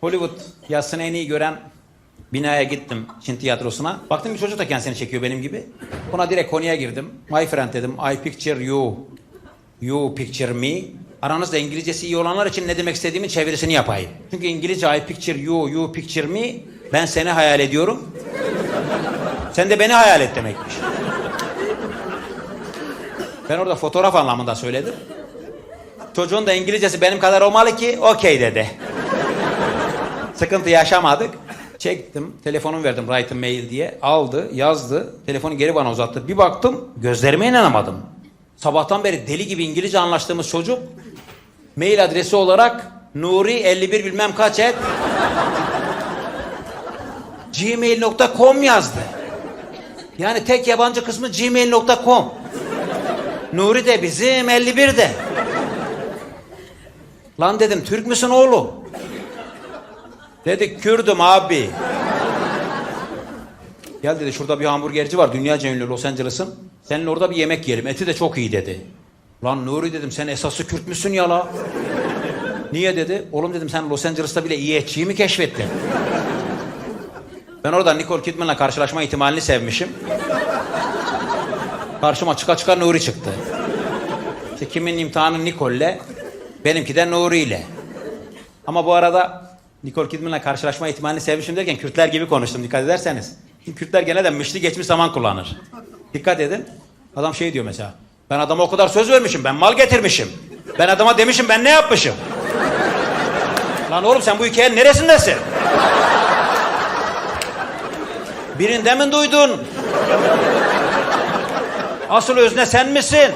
Hollywood yazısını en iyi gören binaya gittim Çin tiyatrosuna. Baktım bir çocuk da kendisini çekiyor benim gibi. Buna direkt konuya girdim. My friend dedim. I picture you. You picture me. Aranızda İngilizcesi iyi olanlar için ne demek istediğimin çevirisini yapayım. Çünkü İngilizce I picture you, you picture me. Ben seni hayal ediyorum. Sen de beni hayal et demekmiş. Ben orada fotoğraf anlamında söyledim. Çocuğun da İngilizcesi benim kadar olmalı ki okey dedi. Sıkıntı yaşamadık. Çektim, telefonumu verdim write mail diye. Aldı, yazdı, telefonu geri bana uzattı. Bir baktım, gözlerime inanamadım. Sabahtan beri deli gibi İngilizce anlaştığımız çocuk, mail adresi olarak Nuri 51 bilmem kaç et gmail.com yazdı. Yani tek yabancı kısmı gmail.com. Nuri de bizim 51 de. Lan dedim Türk müsün oğlum? Dedi Kürdüm abi. Gel dedi şurada bir hamburgerci var dünyaca ünlü Los Angeles'ın. Seninle orada bir yemek yiyelim eti de çok iyi dedi. Lan Nuri dedim sen esası Kürt müsün ya la? Niye dedi? Oğlum dedim sen Los Angeles'ta bile iyi etçiyi mi keşfettin? Ben orada Nicole Kidman'la karşılaşma ihtimalini sevmişim. Karşıma çıka çıka Nuri çıktı. İşte kimin imtihanı Nicole'le, benimki de Nuri ile. Ama bu arada Nicole Kidman'la karşılaşma ihtimalini sevmişim derken Kürtler gibi konuştum dikkat ederseniz. Şimdi Kürtler genelde mışlı geçmiş zaman kullanır. Dikkat edin. Adam şey diyor mesela. Ben adama o kadar söz vermişim. Ben mal getirmişim. Ben adama demişim ben ne yapmışım. Lan oğlum sen bu hikayenin neresindesin? Birinde mi duydun? Asıl özne sen misin?